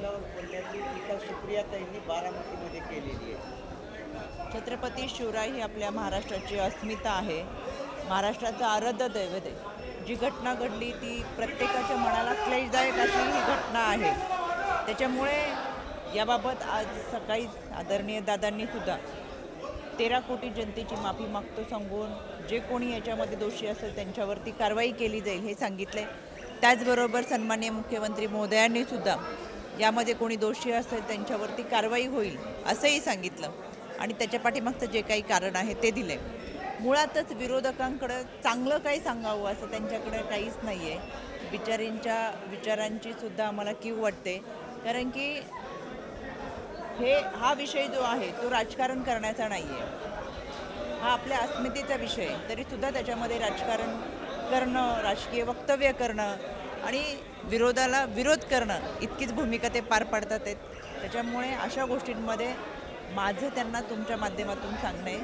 लेवलवर बोलण्याची टीका सुप्रियाताईंनी बारामतीमध्ये केलेली आहे. छत्रपती शिवराय ही आपल्या महाराष्ट्राची अस्मिता आहे. महाराष्ट्राचं आराध्य दैवत आहे. जी घटना घडली ती प्रत्येकाच्या मनाला क्लेशदायक अशी ही घटना आहे. त्याच्यामुळे याबाबत आज सकाळी आदरणीय दादांनी सुद्धा तेरा कोटी जनतेची माफी मागतो सांगून जे कोणी याच्यामध्ये दोषी असेल त्यांच्यावरती कारवाई केली जाईल हे सांगितले त्याचबरोबर सन्मान्य मुख्यमंत्री महोदयांनी सुद्धा यामध्ये कोणी दोषी असेल त्यांच्यावरती कारवाई होईल असंही सांगितलं. आणि त्याच्या पाठीमागचं जे काही कारण आहे ते दिले मुळातच विरोधकांकडं चांगलं काही सांगावं असं त्यांच्याकडे काहीच नाही आहे बिचारींच्या विचारांची सुद्धा आम्हाला कीव वाटते. कारण की हे हा विषय जो आहे तो राजकारण करण्याचा नाही आहे हा आपल्या अस्मितेचा विषय तरीसुद्धा त्याच्यामध्ये राजकारण करणं राजकीय वक्तव्य करणं आणि विरोधाला विरोध करणं इतकीच भूमिका ते पार पाडतात आहेत. त्याच्यामुळे अशा गोष्टींमध्ये माझं त्यांना तुमच्या माध्यमातून सांगणं आहे.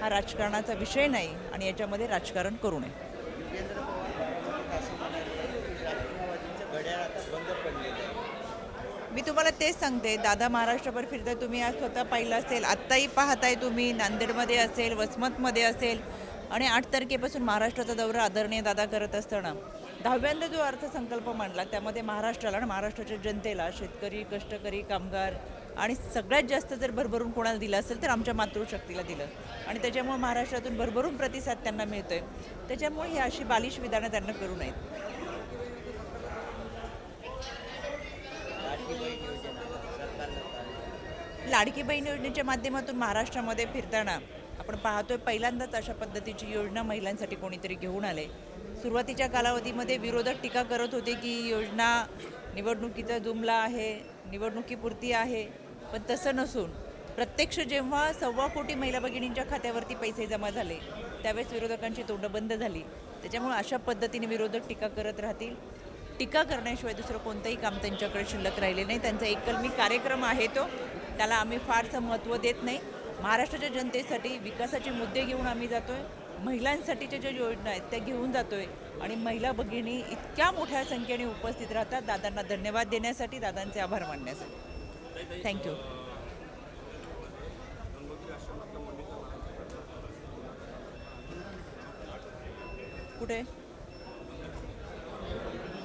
हा राजकारणाचा विषय नाही आणि याच्यामध्ये राजकारण करू नये. मी तुम्हाला तेच सांगते दादा महाराष्ट्रभर फिरता तुम्ही आज स्वतः पाहिलं असेल आत्ताही पाहताय तुम्ही नांदेडमध्ये असेल वसमतमध्ये असेल. आणि आठ तारखेपासून महाराष्ट्राचा दौरा आदरणीय दादा करत असताना. दहाव्यांदा जो अर्थसंकल्प मांडला त्यामध्ये महाराष्ट्राला आणि महाराष्ट्राच्या जनतेला शेतकरी कष्टकरी कामगार आणि सगळ्यात जास्त जर भरभरून कोणाला दिलं असेल तर आमच्या मातृशक्तीला दिलं. आणि त्याच्यामुळे महाराष्ट्रातून भरभरून प्रतिसाद त्यांना मिळतो आहे त्याच्यामुळे ही अशी बालिश विधानं त्यांना करू नयेत. लाडकी बहीण लाडकी बहीण योजनेच्या माध्यमातून महाराष्ट्रामध्ये फिरताना आपण पाहतोय पहिल्यांदाच अशा पद्धतीची योजना महिलांसाठी कोणीतरी घेऊन आले. सुरुवातीच्या कालावधीमध्ये विरोधक टीका करत होते की योजना निवडणुकीचा जुमला आहे निवडणुकीपुरती आहे पण तसं नसून प्रत्यक्ष जेव्हा सव्वा कोटी महिला भगिनींच्या खात्यावरती पैसे जमा झाले त्यावेळेस विरोधकांची तोंड बंद झाली. त्याच्यामुळे अशा पद्धतीने विरोधक टीका करत राहतील. टीका करण्याशिवाय दुसरं कोणतंही काम त्यांच्याकडे शिल्लक राहिले नाही. त्यांचा एककलमी कार्यक्रम आहे तो. त्याला आम्ही फारसं महत्त्व देत नाही. महाराष्ट्राच्या जनतेसाठी विकासाचे मुद्दे घेऊन आम्ही जातो आहे महिलांसाठीच्या ज्या योजना आहेत त्या घेऊन जातोय. आणि महिला भगिनी इतक्या मोठ्या संख्येने उपस्थित राहतात. दादांना धन्यवाद देण्यासाठी दादांचे आभार मानण्यासाठी. थँक्यू कुठे?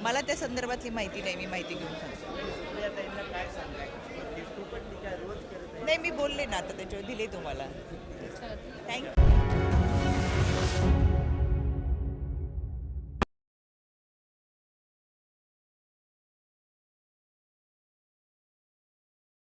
मला त्या संदर्भातली माहिती नाही. मी माहिती घेऊन सांगतो सुप्रियाताईंना काय सांगायचं तू पण टीका रोज करत आहे नाही मी बोलले ना आता त्याच्यावर दिले तुम्हाला. थँक्यू